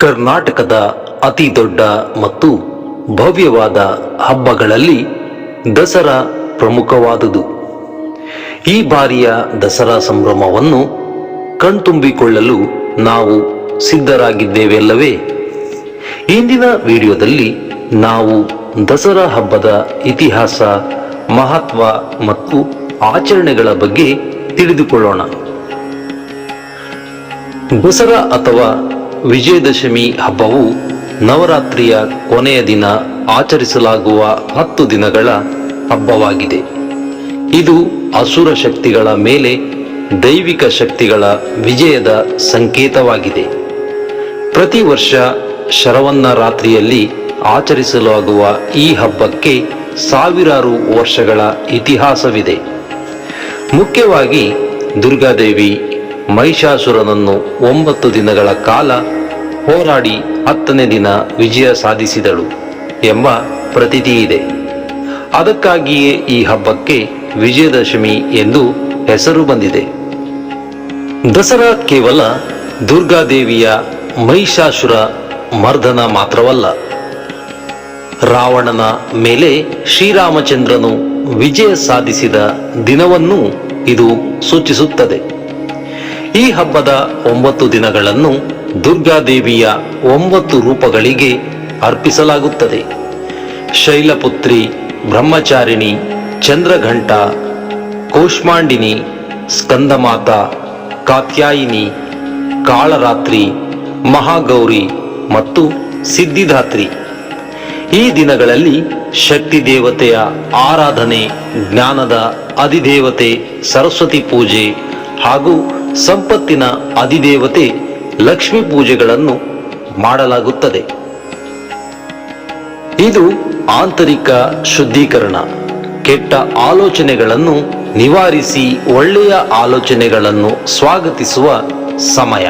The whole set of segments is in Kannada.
ಕರ್ನಾಟಕದ ಅತಿ ದೊಡ್ಡ ಮತ್ತು ಭವ್ಯವಾದ ಹಬ್ಬಗಳಲ್ಲಿ ದಸರಾ ಪ್ರಮುಖವಾದುದು. ಈ ಬಾರಿಯ ದಸರಾ ಸಂಭ್ರಮವನ್ನು ಕಣ್ತುಂಬಿಕೊಳ್ಳಲು ನಾವು ಸಿದ್ಧರಾಗಿದ್ದೇವೆಲ್ಲವೇ? ಇಂದಿನ ವಿಡಿಯೋದಲ್ಲಿ ನಾವು ದಸರಾ ಹಬ್ಬದ ಇತಿಹಾಸ, ಮಹತ್ವ ಮತ್ತು ಆಚರಣೆಗಳ ಬಗ್ಗೆ ತಿಳಿದುಕೊಳ್ಳೋಣ. ದಸರಾ ಅಥವಾ ವಿಜಯದಶಮಿ ಹಬ್ಬವು ನವರಾತ್ರಿಯ ಕೊನೆಯ ದಿನ ಆಚರಿಸಲಾಗುವ ಹತ್ತು ದಿನಗಳ ಹಬ್ಬವಾಗಿದೆ. ಇದು ಅಸುರ ಶಕ್ತಿಗಳ ಮೇಲೆ ದೈವಿಕ ಶಕ್ತಿಗಳ ವಿಜಯದ ಸಂಕೇತವಾಗಿದೆ. ಪ್ರತಿ ವರ್ಷ ಶರವನ್ನ ರಾತ್ರಿಯಲ್ಲಿ ಆಚರಿಸಲಾಗುವ ಈ ಹಬ್ಬಕ್ಕೆ ಸಾವಿರಾರು ವರ್ಷಗಳ ಇತಿಹಾಸವಿದೆ. ಮುಖ್ಯವಾಗಿ ದುರ್ಗಾದೇವಿ ಮಹಿಷಾಸುರನನ್ನು ಒಂಬತ್ತು ದಿನಗಳ ಕಾಲ ಹೋರಾಡಿ ಹತ್ತನೇ ದಿನ ವಿಜಯ ಸಾಧಿಸಿದಳು ಎಂಬ ಪ್ರತೀತಿ ಇದೆ ಅದಕ್ಕಾಗಿಯೇ ಈ ಹಬ್ಬಕ್ಕೆ ವಿಜಯದಶಮಿ ಎಂದು ಹೆಸರು ಬಂದಿದೆ. ದಸರಾ ಕೇವಲ ದುರ್ಗಾದೇವಿಯ ಮಹಿಷಾಸುರ ಮರ್ದನ ಮಾತ್ರವಲ್ಲ. ರಾವಣನ ಮೇಲೆ ಶ್ರೀರಾಮಚಂದ್ರನು ವಿಜಯ ಸಾಧಿಸಿದ ದಿನವನ್ನು ಇದು ಸೂಚಿಸುತ್ತದೆ. ಈ ಹಬ್ಬದ ಒಂಬತ್ತು ದಿನಗಳನ್ನು ದುರ್ಗಾದೇವಿಯ ಒಂಬತ್ತು ರೂಪಗಳಿಗೆ ಅರ್ಪಿಸಲಾಗುತ್ತದೆ. ಶೈಲಪುತ್ರಿ, ಬ್ರಹ್ಮಚಾರಿಣಿ, ಚಂದ್ರಘಂಟ, ಕೋಷ್ಮಾಂಡಿನಿ, ಸ್ಕಂದಮಾತ, ಕಾತ್ಯಾಯಿನಿ, ಕಾಳರಾತ್ರಿ, ಮಹಾಗೌರಿ ಮತ್ತು ಸಿದ್ಧಿದಾತ್ರಿ. ಈ ದಿನಗಳಲ್ಲಿ ಶಕ್ತಿ ದೇವತೆಯ ಆರಾಧನೆ, ಜ್ಞಾನದ ಅಧಿದೇವತೆ, ಸರಸ್ವತಿ ಪೂಜೆ ಹಾಗೂ ಸಂಪತ್ತಿನ ಅಧಿದೇವತೆ ಲಕ್ಷ್ಮಿ ಪೂಜೆಗಳನ್ನು ಮಾಡಲಾಗುತ್ತದೆ. ಇದು ಆಂತರಿಕ ಶುದ್ಧೀಕರಣ, ಕೆಟ್ಟ ಆಲೋಚನೆಗಳನ್ನು ನಿವಾರಿಸಿ ಒಳ್ಳೆಯ ಆಲೋಚನೆಗಳನ್ನು ಸ್ವಾಗತಿಸುವ ಸಮಯ.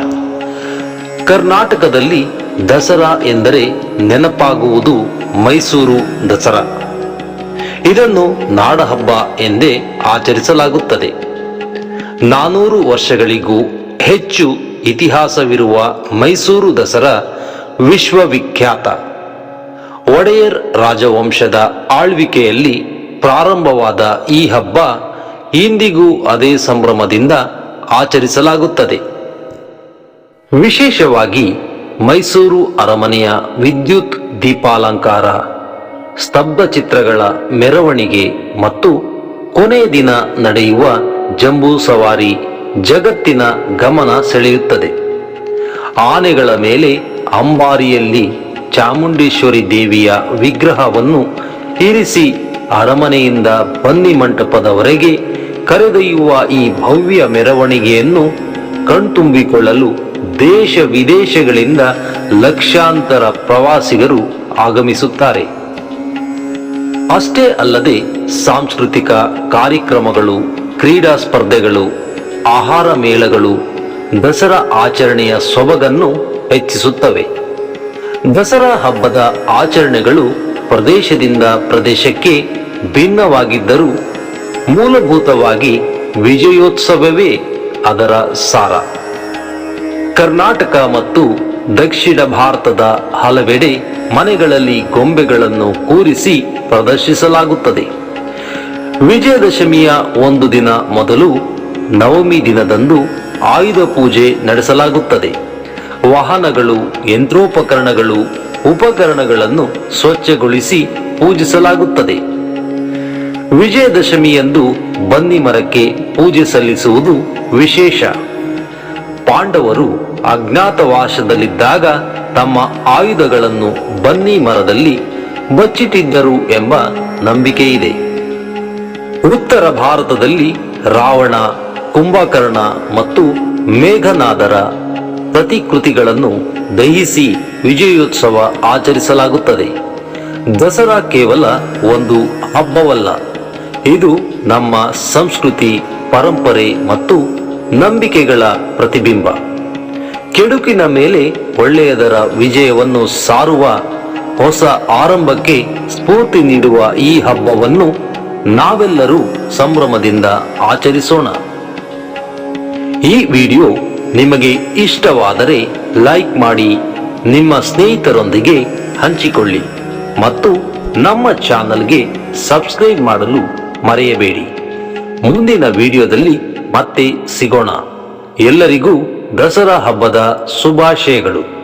ಕರ್ನಾಟಕದಲ್ಲಿ ದಸರಾ ಎಂದರೆ ನೆನಪಾಗುವುದು ಮೈಸೂರು ದಸರಾ. ಇದನ್ನು ನಾಡಹಬ್ಬ ಎಂದೇ ಆಚರಿಸಲಾಗುತ್ತದೆ. ನಾನೂರು ವರ್ಷಗಳಿಗೂ ಹೆಚ್ಚು ಇತಿಹಾಸವಿರುವ ಮೈಸೂರು ದಸರಾ ವಿಶ್ವವಿಖ್ಯಾತ. ಒಡೆಯರ್ ರಾಜವಂಶದ ಆಳ್ವಿಕೆಯಲ್ಲಿ ಪ್ರಾರಂಭವಾದ ಈ ಹಬ್ಬ ಇಂದಿಗೂ ಅದೇ ಸಂಭ್ರಮದಿಂದ ಆಚರಿಸಲಾಗುತ್ತದೆ. ವಿಶೇಷವಾಗಿ ಮೈಸೂರು ಅರಮನೆಯ ವಿದ್ಯುತ್ ದೀಪಾಲಂಕಾರ, ಸ್ತಬ್ಧ ಚಿತ್ರಗಳ ಮೆರವಣಿಗೆ ಮತ್ತು ಕೊನೆಯ ದಿನ ನಡೆಯುವ ಜಂಬೂ ಸವಾರಿ ಜಗತ್ತಿನ ಗಮನ ಸೆಳೆಯುತ್ತದೆ. ಆನೆಗಳ ಮೇಲೆ ಅಂಬಾರಿಯಲ್ಲಿ ಚಾಮುಂಡೇಶ್ವರಿ ದೇವಿಯ ವಿಗ್ರಹವನ್ನು ಇರಿಸಿ ಅರಮನೆಯಿಂದ ಬನ್ನಿ ಮಂಟಪದವರೆಗೆ ಕರೆದೊಯ್ಯುವ ಈ ಭವ್ಯ ಮೆರವಣಿಗೆಯನ್ನು ಕಣ್ತುಂಬಿಕೊಳ್ಳಲು ದೇಶ ವಿದೇಶಗಳಿಂದ ಲಕ್ಷಾಂತರ ಪ್ರವಾಸಿಗರು ಆಗಮಿಸುತ್ತಾರೆ. ಅಷ್ಟೇ ಅಲ್ಲದೆ ಸಾಂಸ್ಕೃತಿಕ ಕಾರ್ಯಕ್ರಮಗಳು ಕ್ರೀಡಾ ಸ್ಪರ್ಧೆಗಳು, ಆಹಾರ ಮೇಳಗಳು, ದಸರಾ ಆಚರಣೆಯ ಸೊಬಗನ್ನು ಹೆಚ್ಚಿಸುತ್ತವೆ. ದಸರಾ ಹಬ್ಬದ ಆಚರಣೆಗಳು ಪ್ರದೇಶದಿಂದ ಪ್ರದೇಶಕ್ಕೆ ಭಿನ್ನವಾಗಿದ್ದರೂ ಮೂಲಭೂತವಾಗಿ ವಿಜಯೋತ್ಸವವೇ ಅದರ ಸಾರ. ಕರ್ನಾಟಕ ಮತ್ತು ದಕ್ಷಿಣ ಭಾರತದ ಹಲವೆಡೆ ಮನೆಗಳಲ್ಲಿ ಗೊಂಬೆಗಳನ್ನು ಕೂರಿಸಿ ಪ್ರದರ್ಶಿಸಲಾಗುತ್ತದೆ. ವಿಜಯದಶಮಿಯ ಒಂದು ದಿನ ಮೊದಲು ನವಮಿ ದಿನದಂದು ಆಯುಧ ಪೂಜೆ ನಡೆಸಲಾಗುತ್ತದೆ. ವಾಹನಗಳು, ಯಂತ್ರೋಪಕರಣಗಳು, ಉಪಕರಣಗಳನ್ನು ಸ್ವಚ್ಛಗೊಳಿಸಿ ಪೂಜಿಸಲಾಗುತ್ತದೆ. ವಿಜಯದಶಮಿಯಂದು ಬನ್ನಿ ಮರಕ್ಕೆ ಪೂಜೆ ಸಲ್ಲಿಸುವುದು ವಿಶೇಷ. ಪಾಂಡವರು ಅಜ್ಞಾತವಾಸದಲ್ಲಿದ್ದಾಗ ತಮ್ಮ ಆಯುಧಗಳನ್ನು ಬನ್ನಿ ಮರದಲ್ಲಿ ಬಚ್ಚಿಟ್ಟಿದ್ದರು ಎಂಬ ನಂಬಿಕೆ ಇದೆ ಉತ್ತರ ಭಾರತದಲ್ಲಿ ರಾವಣ, ಕುಂಭಕರ್ಣ ಮತ್ತು ಮೇಘನಾದರ ಪ್ರತಿಕೃತಿಗಳನ್ನು ದಹಿಸಿ ವಿಜಯೋತ್ಸವ ಆಚರಿಸಲಾಗುತ್ತದೆ. ದಸರಾ ಕೇವಲ ಒಂದು ಹಬ್ಬವಲ್ಲ, ಇದು ನಮ್ಮ ಸಂಸ್ಕೃತಿ, ಪರಂಪರೆ ಮತ್ತು ನಂಬಿಕೆಗಳ ಪ್ರತಿಬಿಂಬ. ಕೆಡುಕಿನ ಮೇಲೆ ಒಳ್ಳೆಯದರ ವಿಜಯವನ್ನು ಸಾರುವ ಹೊಸ ಆರಂಭಕ್ಕೆ ಸ್ಫೂರ್ತಿ ನೀಡುವ ಈ ಹಬ್ಬವನ್ನು ನಾವೆಲ್ಲರೂ ಸಂಭ್ರಮದಿಂದ ಆಚರಿಸೋಣ. ಈ ವಿಡಿಯೋ ನಿಮಗೆ ಇಷ್ಟವಾದರೆ ಲೈಕ್ ಮಾಡಿ, ನಿಮ್ಮ ಸ್ನೇಹಿತರೊಂದಿಗೆ ಹಂಚಿಕೊಳ್ಳಿ ಮತ್ತು ನಮ್ಮ ಚಾನಲ್ಗೆ ಸಬ್ಸ್ಕ್ರೈಬ್ ಮಾಡಲು ಮರೆಯಬೇಡಿ. ಮುಂದಿನ ವಿಡಿಯೋದಲ್ಲಿ ಮತ್ತೆ ಸಿಗೋಣ. ಎಲ್ಲರಿಗೂ ದಸರಾ ಹಬ್ಬದ ಶುಭಾಶಯಗಳು.